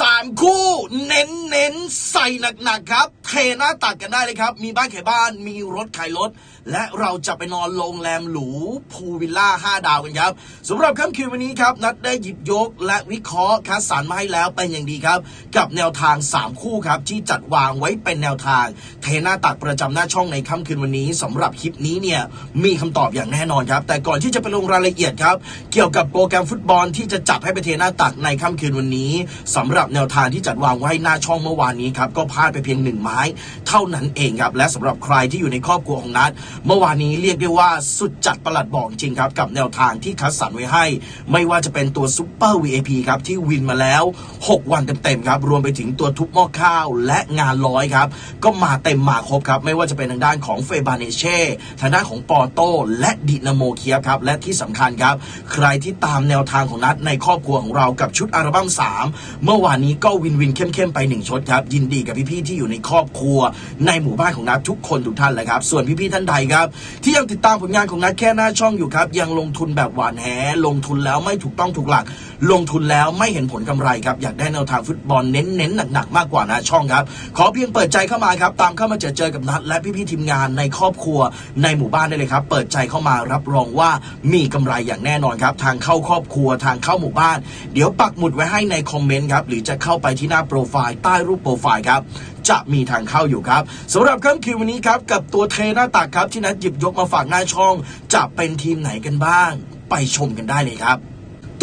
สามคู่ เน้นเน้นใส่หนักๆครับ ทหน้าตักกันได้เลยครับ มีบ้านขายบ้านมีรถขายรถ และเราจะไปนอนโรงแรมหรูพูลวิลล่า 5 ดาวกันครับสำหรับค่ำคืนวันนี้ครับ นัดได้หยิบยกและวิเคราะห์คัดสรรมาให้แล้วเป็นอย่างดีครับ กับแนวทาง 3 คู่ครับ ที่จัดวางไว้เป็นแนวทาง เทหน้าตักประจำหน้าช่องในค่ำคืนวันนี้สำหรับคลิปนี้เนี่ยมีคำตอบอย่างแน่นอนครับ แต่ก่อนที่จะไปลงรายละเอียดครับเกี่ยวกับโปรแกรมฟุตบอลที่จะจับให้ไปเทหน้าตักในค่ำคืนวันนี้สำหรับแนวทางที่จัดวางไว้หน้าช่องเมื่อวานนี้ครับก็พลาดไปเพียงหนึ่งไม้เท่านั้นเองครับและสำหรับใครที่อยู่ในครอบครัวของนัดเมื่อวานนี้เรียกได้ว่าสุดจัดประหลัดบอกจริงครับกับแนวทางที่คัดสรรไว้ให้ ไม่ว่าจะเป็นตัวซูเปอร์ VIP ครับที่วินมาแล้ว 6 วันเต็มๆครับรวมไปถึงตัวทุบหม้อข้าวและงานร้อยครับก็มาเต็มมาครบครับไม่ว่าจะเป็นทางด้านของเฟบาเนเช่ทางด้านของปอโต้และดินาโมเคียบครับและที่สำคัญครับ ใครที่ตามแนวทางของนัดในครอบครัวของเรากับชุดอัลบั้ม3 เมื่อวานนี้ก็วินวินเข้มๆไปหนึ่งชุดครับยินดีกับพี่ๆที่อยู่ในครอบครัว ในหมู่บ้านของนัดทุกคนทุกท่านเลยครับ ส่วนพี่ๆท่านใดครับ ที่ยังติดตามผลงานของนัดแค่หน้าช่องอยู่ครับ ยังลงทุนแบบหวานแหลงทุนแล้วไม่ถูกต้องถูกหลัก ลงทุนแล้วไม่เห็นผลกำไรครับอยากได้แนวทางฟุตบอลเน้นๆหนักๆมากกว่าน้าช่องครับขอเพียงเปิดใจเข้ามาครับตามเข้ามาเจอเจอกับนัดและพี่ๆทีมงานในครอบครัว ในหมู่บ้านได้เลยครับ เปิดใจเข้ามารับรองว่ามีกำไรอย่างแน่นอนครับ ทางเข้าครอบครัวทางเข้าหมู่บ้าน เดี๋ยวปักหมุดไว้ให้ในคอมเมนต์ครับหรือจะเข้าไปที่หน้าโปรไฟล์ใต้รูปโปรไฟล์ครับจะมีทางเข้าอยู่ครับสำหรับค่ำคืนวันนี้ครับกับตัวเทหน้าตักครับที่นัดหยิบยกมาฝากหน้าช่อง จะเป็นทีมไหนกันบ้าง ไปชมกันได้เลยครับ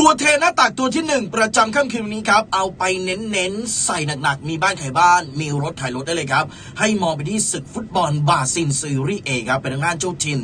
ตัวเทหน้าตักตัวที่หนึ่งประจำค่ำคืนวันนี้ครับ เอาไปเน้นๆ ใส่หนักๆ มีบ้านขายบ้าน มีรถขายรถได้เลยครับ ให้มองไปที่ศึกฟุตบอลบาซินซีรีส์เอครับ เป็นทางด้านเจ้าทิน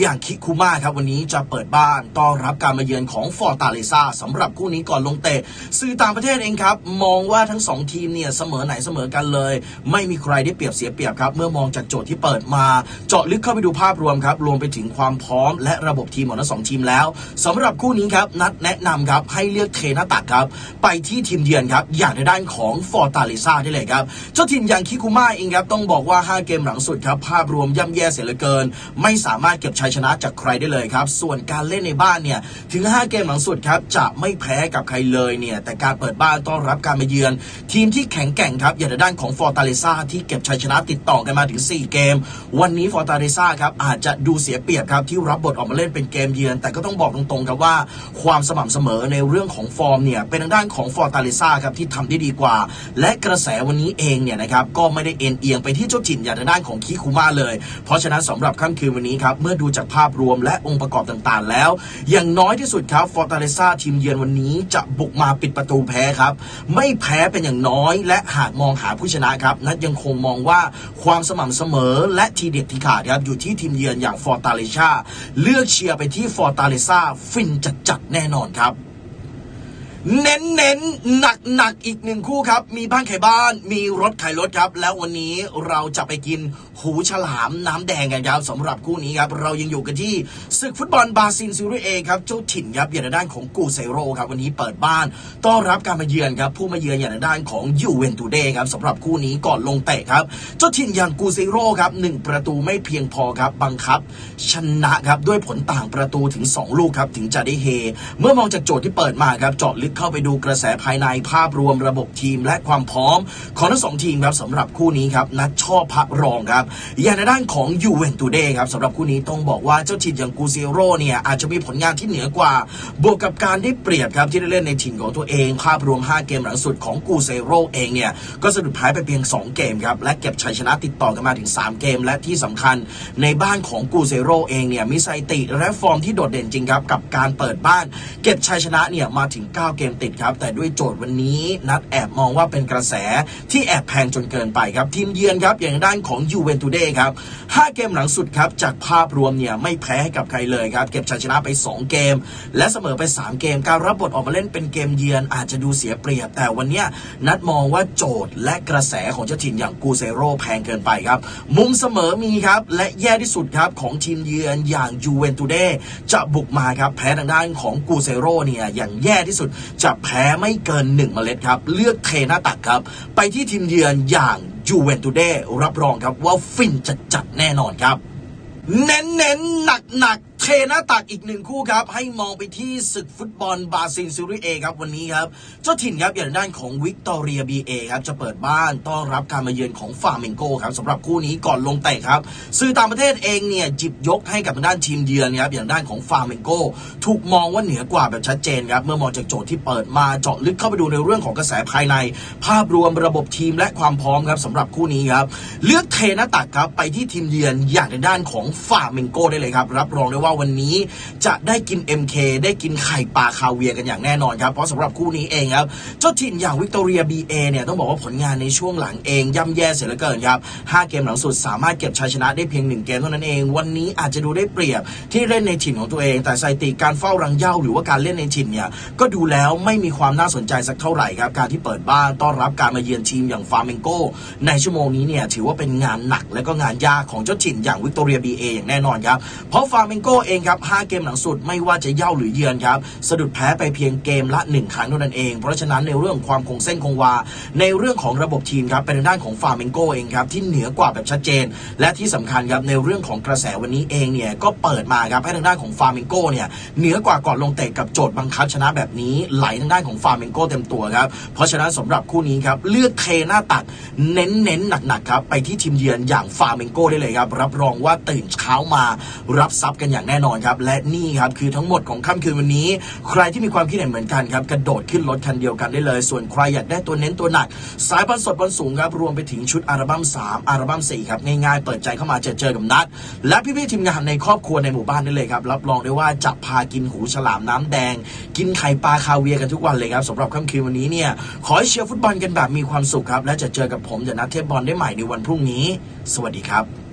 อย่างคิคุมาครับ วันนี้จะเปิดบ้านต้อนรับการมาเยือนของฟอร์ตาเลซาสำหรับคู่นี้ก่อนลงเตะสื่อต่างประเทศเองครับ มองว่าทั้งสองทีมเนี่ยเสมอไหนเสมอกันเลย ไม่มีใครได้เปรียบเสียเปรียบครับเมื่อมองจากโจทย์ที่เปิดมา เจาะลึกเข้าไปดูภาพรวมครับรวมไปถึงความพร้อม และระบบทีมของทั้งสองทีมแล้วสำหรับคู่นี้ครับนัดแนะนำครับให้เลือกเทนาตักครับ ไปที่ทีมเยือนครับ อย่างในด้านของฟอร์ตาลิซาได้เลยครับ เจ้าทีมอย่างคิคุมาเองครับ ต้องบอกว่า 5 เกมหลังสุดครับ ภาพรวมย่ำแย่เสียเหลือเกิน ไม่สามารถเก็บชัยชนะจากใครได้เลยครับ ส่วนการเล่นในบ้านเนี่ย ถึง 5 เกมหลังสุดครับ จะไม่แพ้กับใครเลยเนี่ย แต่การเปิดบ้านต้อนรับการมาเยือน ทีมที่แข็งแกร่งครับ อย่างในด้านของฟอร์ตาลิซาที่เก็บชัยชนะติดต่อกันมาถึง 4 เกม วันนี้ฟอร์ตาลิซาครับอาจจะดูเสียเปรียบครับที่รับบทออกมาเล่นเป็นเกมเยือน แต่ก็ต้องบอกตรงๆครับว่าความสม่ำเสมอในเรื่องของฟอร์มเนี่ยเป็นทางด้านของฟอร์ตาลิซาครับที่ทำได้ดีกว่า และกระแสวันนี้เองเนี่ยนะครับก็ไม่ได้เอ็นเอียงไปที่เจ้าถิ่นอย่างทางด้านของคิคุมาเลย เพราะฉะนั้นสำหรับค่ำคืนวันนี้ครับเมื่อดูจากภาพรวมและองค์ประกอบต่างๆ แล้ว อย่างน้อยที่สุดครับฟอร์ตาลิซาทีมเยือนวันนี้จะบุกมาปิดประตูแพ้ครับไม่แพ้เป็นอย่างน้อย และหากมองหาผู้ชนะครับนัดยังคงมองว่าความสม่ำเสมอและทีเด็ดที่ขาดครับอยู่ที่ทีมเยือนอย่างฟอร์ตาลิซาเลือกเชียร์ไปที่ฟอร์ตาลิซาฟินจัดๆแน่นอนครับ เน้นเน้นหนักหนักอีกหนึ่งคู่ครับ มีบ้านขายบ้าน มีรถขายรถครับ แล้ววันนี้เราจะไปกินหูฉลามน้ำแดงกันครับสำหรับคู่นี้ครับ เรายังอยู่กันที่ศึกฟุตบอลบาซินซีรีเอครับเจ้าถิ่นครับอย่างด้านของกูเซโรครับวันนี้เปิดบ้านต้อนรับการมาเยือนครับผู้มาเยือนอย่างทางด้านของยูเวนตูเดครับสำหรับคู่นี้ก่อนลงเตะครับ เจ้าถิ่นอย่างกูเซโรครับหนึ่งประตูไม่เพียงพอครับบังคับ ชนะครับด้วยผลต่างประตูถึง 2 ลูกครับถึงจะได้เฮ เมื่อมองจากโจทย์ที่เปิดมาครับเจาะลึกเข้าไปดูกระแสภายในภาพรวมระบบทีมและความพร้อม ของทั้งสองทีมครับสำหรับคู่นี้ครับนัดชอบพักรองครับ อย่างในด้านของยูเวนตูเดครับสำหรับคู่นี้ต้องบอกว่าเจ้าถิ่นอย่างกูเซโรเนี่ยอาจจะมีผลงานที่เหนือกว่า บวกกับการได้เปรียบครับที่ได้เล่นในถิ่นของตัวเอง ภาพรวม 5 เกมหลังสุดของกูเซโรเองเนี่ยก็สะดุดแพ้ไปเพียง 2 เกมครับและเก็บชัยชนะติดต่อกันมาถึง 3 เกม และที่สำคัญในบ้านของกูเซโรเองเนี่ยมีสถิติและฟอร์มที่โดดเด่นจริงครับกับการเปิดบ้าน เก็บชัยชนะเนี่ยมาถึง 9เกมติดครับ แต่ด้วยโจทย์วันนี้นัดแอบมองว่าเป็นกระแสที่แอบแพงจนเกินไปครับ ทีมเยือนครับอย่างด้านของยูเวนตูเดครับ5เกมหลังสุดครับ จากภาพรวมเนี่ยไม่แพ้ให้กับใครเลยครับ เก็บชัยชนะไป 2 เกม และเสมอไป 3 เกม การรับบทออกมาเล่นเป็นเกมเยือนอาจจะดูเสียเปรียบ แต่วันนี้นัดมองว่าโจทย์และกระแสของเจ้าถิ่นอย่างกูเซโรแพงเกินไปครับ มุมเสมอมีครับ และแย่ที่สุดครับของทีมเยือนอย่างยูเวนตูเดจะบุกมาครับแพ้ทางด้านของกูเซโรเนี่ยอย่างแย่ที่สุดจะแพ้ไม่เกิน 1 เมล็ดครับ เลือกเทหน้าตักครับ ไปที่ทีมเยือนอย่างยูเวนตุเดรับรองครับว่าฟินจัดๆแน่นอนครับ เน้นๆหนักๆ หน้าตักอีกหนึ่งคู่ครับ ให้มองไปที่ศึกฟุตบอลบราซิลซีรีส์เอครับวันนี้ครับ เจ้าถิ่นครับอย่างด้านของวิกตอเรียบีเอครับจะเปิดบ้านต้อนรับการมาเยือนของฟาเมงโกครับสำหรับคู่นี้ก่อนลงเตะครับ สื่อต่างประเทศเองเนี่ยจิบยกให้กับด้านทีมเยือนครับอย่างด้านของฟาเมงโกถูกมองว่าเหนือกว่าแบบชัดเจนครับเมื่อมองจากโจทย์ที่เปิดมาเจาะลึกเข้าไปดูในเรื่องของกระแสภายใน ภาพรวมระบบทีมและความพร้อมครับสำหรับคู่นี้ครับเลือกเทหน้าตักครับไปที่ทีมเยือนอย่างในด้านของฟาเมงโกได้เลยครับรับรองได้ว่าวันนี้จะได้กิน MK ได้กินไข่ปลาคาเวียร์กันอย่างแน่นอนครับ เพราะสำหรับคู่นี้เองครับ เจ้าถิ่นอย่างวิกตอเรียบีเอเนี่ยต้องบอกว่าผลงานในช่วงหลังเองย่ำแย่เสียเหลือเกินครับห้าเกมหลังสุดสามารถเก็บชัยชนะได้เพียงหนึ่งเกมเท่านั้นเอง วันนี้อาจจะดูได้เปรียบที่เล่นในถิ่นของตัวเอง แต่สถิติการเฝ้ารังเย้าหรือว่าการเล่นในถิ่นเนี่ยก็ดูแล้วไม่มีความน่าสนใจสักเท่าไหร่ครับการที่เปิดบ้านต้อนรับการมาเยือนทีมอย่างฟาร์เมงโกในชั่วโมงนี้เนี่ยถือว่าเป็นงานหนักและก็งานยากของเจ้าถิ่นอย่างวิกตอเรียบีเออย่างแน่นอนครับเพราะฟาเมงโกเองครับห้าเกมหลังสุดไม่ว่าจะเย้าหรือเยือนครับ สะดุดแพ้ไปเพียงเกมละหนึ่งครั้งเท่านั้นเอง เพราะฉะนั้นในเรื่องความคงเส้นคงวา ในเรื่องของระบบทีมครับ เป็นด้านของฟาเมงโกเองครับ ที่เหนือกว่าแบบชัดเจน และที่สำคัญครับ ในเรื่องของกระแสวันนี้เองเนี่ย ก็เปิดมาครับให้ทางด้านของฟาเมงโกเนี่ย เหนือกว่าก่อนลงเตะกับโจทย์บังคับชนะแบบนี้ ไหลทางด้านของฟาเมงโกเต็มตัวครับ เพราะฉะนั้นสำหรับคู่นี้ครับ เลือกเทหน้าตัก เน้นเน้นๆหนักๆครับ ไปที่ทีมเยือนอย่างฟาเมงโกได้เลยครับ รับรองว่าตื่นเช้ามารับทรัพย์กันอย่างแน่นอนครับ และนี่ครับคือทั้งหมดของค่ำคืนวันนี้ ใครที่มีความคิดเห็นเหมือนกันครับกระโดดขึ้นรถคันเดียวกันได้เลย ส่วนใครอยากได้ตัวเน้นตัวหนัก สายบอลสดบอลสูงครับรวมไปถึงชุดอัลบั้ม3อัลบั้ม4ครับง่ายๆเปิดใจเข้ามาเจอเจอกับนัด และพี่ๆทีมงานในครอบครัวในหมู่บ้านได้เลยครับรับรองได้ว่าจะพากินหูฉลามน้ำแดง กินไข่ปลาคาเวียร์กันทุกวันเลยครับสำหรับค่ำคืนวันนี้เนี่ยขอให้เชียร์ฟุตบอลกันแบบมีความสุขครับและจะเจอกับผมเดอะนัทเทพบอลได้ใหม่ในวันพรุ่งนี้ สวัสดีครับ